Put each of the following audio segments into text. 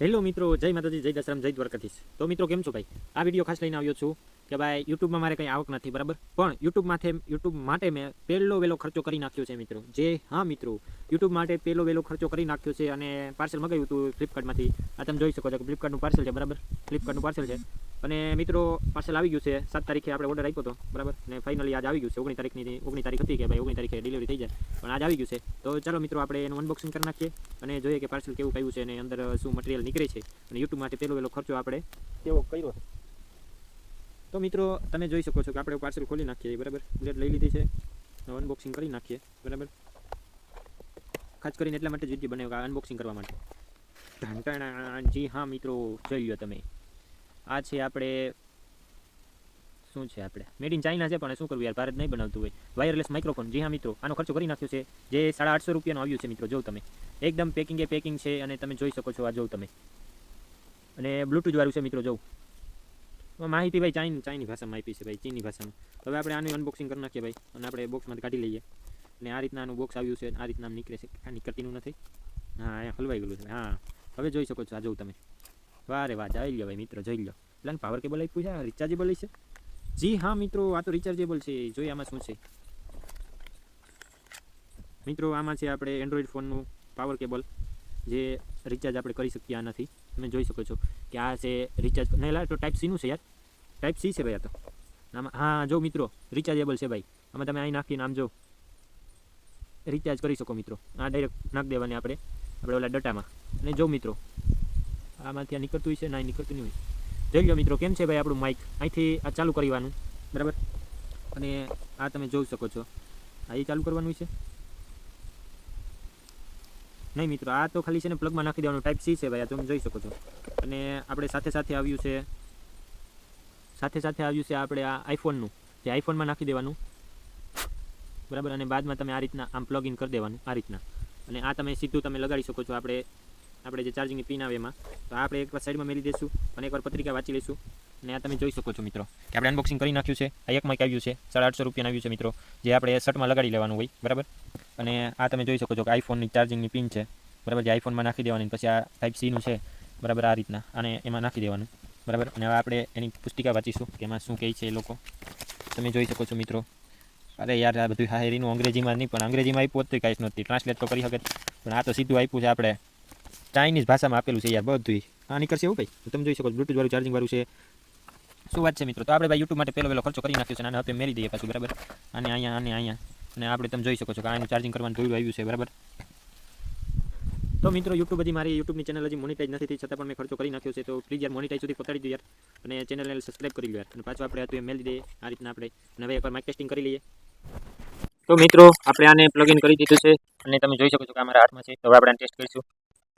Hello મિત્રો, જય માતાજી, જય દશરામ, જય દ્વારકાધીશ. તો મિત્રો, કેમ છો ભાઈ? આ વીડિયો ખાસ લઈને આવ્યો છું કે ભાઈ યુટ્યુબમાં મારે કંઈ આવક નથી, બરાબર? પણ યુટ્યુબ માટે યુટ્યુબ માટે મેં પહેલો વહેલો ખર્ચો કરી નાખ્યો છે મિત્રો. જે હા મિત્રો યુટ્યુબ માટે પહેલો વહેલો ખર્ચો કરી નાખ્યો છે અને પાર્સલ મગાવ્યું હતું ફ્લિપકાર્ટમાંથી આ તમે જોઈ શકો છો કે ફ્લિપકાર્ટનું પાર્સલ છે, બરાબર? ફ્લિપકાર્ટનું પાર્સલ છે. અને મિત્રો પાર્સલ આવી ગયું છે. સાત તારીખે આપણે ઓર્ડર આપ્યો હતો. બરાબર? ને ફાઇનલી આજ આવી ગયું છે. ઓગણી તારીખની ઓગણી તારીખ હતી કે ભાઈ ઓગણી તારીખે ડિલિવરી થઈ જાય. પણ આજ આવી ગયું છે. તો ચાલો મિત્રો, આપણે એનું અનબોક્સિંગ કરી નાખીએ અને જોઈએ કે પાર્સલ કેવું કયું છે અને અંદર શું મટીરિયલ નીકળે છે. અને યુટ્યુબ માટે પહેલો વહેલો ખર્ચો આપણે કેવો કર્યો છે. તો મિત્રો, તમે જોઈ શકો છો કે આપણે પાર્સલ ખોલી નાખીએ. બરાબર? પ્લેટ લઈ લીધી છે. અનબોક્સિંગ કરી નાખીએ. બરાબર? ખાસ કરીને એટલા માટે જ વીડિયો બનાવ્યો અનબોક્સિંગ કરવા માટે. જી હા મિત્રો, જોઈ લો તમે. આ છે આપણે, શું છે આપણે? મેડ ઇન ચાઇના છે, પણ શું કરવું યાર? ભારત નહીં બનાવતું હોય. વાયરલેસ માઇક્રોફોન જી હા, મિત્રો. આનો ખર્ચો કરી નાખ્યો છે. જે સાડા આઠસો રૂપિયાનો આવ્યું છે, મિત્રો જોઉં તમે. એકદમ પેકિંગ એ પેકિંગ છે અને તમે જોઈ શકો છો આ જોઉં તમે. અને બ્લૂટૂથ વાળું છે, મિત્રો જોઉં માહિતી ભાઈ ચાઇન, ચાઇની ભાષામાં આપી છે ભાઈ, ચીની ભાષામાં. હવે આપણે આનું અનબોક્સિંગ કરી નાખીએ ભાઈ અને આપણે બોક્સમાંથી કાઢી લઈએ. અને આ રીતના આનું બોક્સ આવ્યું છે, આ રીતના નીકળે છે. આ નીકળતીનું નથી. હા, અહીંયા હલવાઈ ગયેલું છે. હા. હવે જોઈ શકો છો, આ જોઉં તમે. વાહ રે વાહ જોઈ લો ભાઈ મિત્રો જોઈ લો એટલે પાવર કેબલ આપ્યું છે રિચાર્જેબલ છે જી હા મિત્રો આ તો રિચાર્જેબલ છે જોઈએ આમાં શું છે મિત્રો આમાં છે આપણે એન્ડ્રોઈડ ફોનનું પાવર કેબલ જે રિચાર્જ આપણે કરી શકીએ આનાથી તમે જોઈ શકો છો કે આ છે રિચાર્જ નહીં તો ટાઈપ સીનું છે યાર ટાઈપ સી છે ભાઈ આ તો આમાં હા જો મિત્રો રિચાર્જેબલ છે ભાઈ આમાં તમે અહીં નાખીને આમ જો રિચાર્જ કરી શકો મિત્રો આ ડાયરેક્ટ નાખી દેવાની આપણે આપણે ઓલા ડટામાં અને જો મિત્રો આમાંથી આ નીકળતું હોય છે ના નીકળતું નહીં હોય. જોઈ લો મિત્રો, કેમ છે ભાઈ આપણું માઇક અહીંથી આ ચાલુ કરવાનું, બરાબર? અને આ તમે જોઈ શકો છો. આ એ ચાલુ કરવાનું છે? નહીં મિત્રો, આ તો ખાલી છે ને પ્લગમાં નાખી દેવાનું. ટાઈપ સી છે ભાઈ, આ તમે જોઈ શકો છો. અને આપણે સાથે સાથે આવ્યું છે, સાથે સાથે આવ્યું છે આપણે આ આઈફોનનું જે આઈફોનમાં નાખી દેવાનું. બરાબર? અને બાદમાં તમે આ રીતના આમ પ્લગ ઇન કરી દેવાનું, આ રીતના. અને આ તમે સીધું તમે લગાડી શકો છો. આપણે આપણે જે ચાર્જિંગની પિન આવે એમાં, તો આપણે એકવાર સાઈડમાં મેળી દઈશું અને એકવાર પત્રિકા વાંચી લઈશું. અને આ તમે જોઈ શકો છો મિત્રો. કે આપણે અનબોક્સિંગ કરી નાખ્યું છે. આ એક આવ્યું છે. સાડા આઠસો રૂપિયાનું આવ્યું છે મિત્રો. જે આપણે શર્ટમાં લગાડી લેવાનું હોય, બરાબર? અને આ તમે જોઈ શકો છો કે આઈફોનની ચાર્જિંગની પિન છે. બરાબર? જે આઈફોનમાં નાખી દેવાની, પછી આ ટાઈપ સીનું છે. બરાબર? આ રીતના. અને એમાં નાખી દેવાનું. બરાબર? અને હવે આપણે એની પુસ્તિકા વાંચીશું કે એમાં શું કહે છે એ લોકો. તમે જોઈ શકો છો મિત્રો. અરે યાર, આ બધું હાયરીનું અંગ્રેજીમાં નહીં, પણ અંગ્રેજીમાં આપ્યું હોત કાંઈ જ નહોતી. ટ્રાન્સલેટ તો કરી શકે પણ આ તો સીધું આપ્યું છે આપણે. ચાઇનીઝ ભાષામાં આપેલું છે યાર બધું આ નીકળશે એવું ભાઈ તમે જોઈ શકો બ્લૂટૂથ વાળું ચાર્જિંગ વાળું છે. શું વાત છે મિત્રો? તો આપણે યુટ્યુબ માટે પહેલો પહેલો ખર્ચો કરી નાખ્યો છે અને હવે મેરી દઈએ પાછું, બરાબર? અને અહીંયા અને અહીંયા. અને આપણે તમે જોઈ શકો છો કે આનું ચાર્જિંગ કરવાનું જોયું આવ્યું છે, બરાબર? તો મિત્રો યુટ્યુબ હજી મારી યુટ્યુબની ચેનલ હજી મોનિટાઈઝ નથી થઈ, છતાં પણ મેં ખર્ચો કરી નાખ્યો છે, તો પ્લીઝ યાર મોનિટાઈઝ સુધી પહોંચાડી દો યાર. અને ચેનલને સબસ્ક્રાઈબ કરી લો યાર. અને પાછું આપણે હતું એ મેલ દઈએ, આ રીતના આપણે. અને હવે એકવાર ટેસ્ટિંગ કરી લઈએ. તો મિત્રો, આપણે આને પ્લગ ઇન કરી દીધું છે. અને તમે જોઈ શકો છો કે અમારા હાથમાં છે. તો આપણે ટેસ્ટ કરીશું.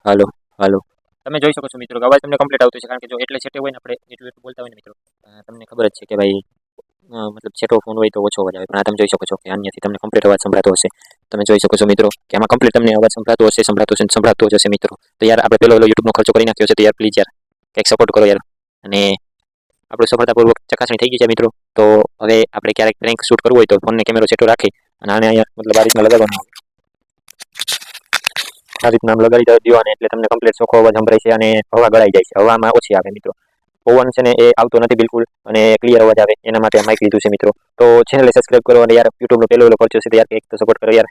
હાલો હાલો. તમે જોઈ શકો છો મિત્રો અવાજ તમને કમ્પ્લીટ આવતો છે, કારણ કે જો એટલે છેટે હોય ને આપણે એટલું એટલું બોલતા હોય ને મિત્રો. તમને ખબર જ છે કે ભાઈ મતલબ છેટો ફોન હોય તો ઓછો અવાજ આવે. પણ આ તમે જોઈ શકો છો કે અન્યથી તમને કમ્પ્લીટ અવાજ સંભળાતો હશે. તમે જોઈ શકો છો મિત્રો કે આમાં કમ્પ્લીટ તમને અવાજ સંભળાતો હશે સંભળાતો હશે સંભળાતો જ હશે મિત્રો. તો યાર આપણે પેલો પેલો યુટ્યુબનો ખર્ચો કરી નાખ્યો છે, તો યાર પ્લીઝ યાર, કંઈક સપોર્ટ કરો યાર. અને આપણું સફળતાપૂર્વક ચકાસણી થઈ ગઈ છે મિત્રો. તો હવે આપણે ક્યારેક પ્રેન્ક શૂટ કરવું હોય તો ફોનને કેમેરો છેટો રાખી અને આને અહીંયા, મતલબ આ રીતના લગાવવાનું આ રીતના લગાડી દો એટલે તમને કમ્પ્લીટ ચોખ્ખો અવાજ સંભળાય છે અને હવા ગળાઈ જાય છે. હવામાં ઓછી આવે મિત્રો. પવન છે ને એ આવતો નથી બિલકુલ અને ક્લિયર અવાજ આવે. એના માટે માઇક લીધું છે મિત્રો. તો ચેનલને સબસ્ક્રાઇબ કરો અને યાર યુટ્યુબનો પહેલો પહેલો ખર્ચો છે તો એક તો સપોર્ટ કરો યાર.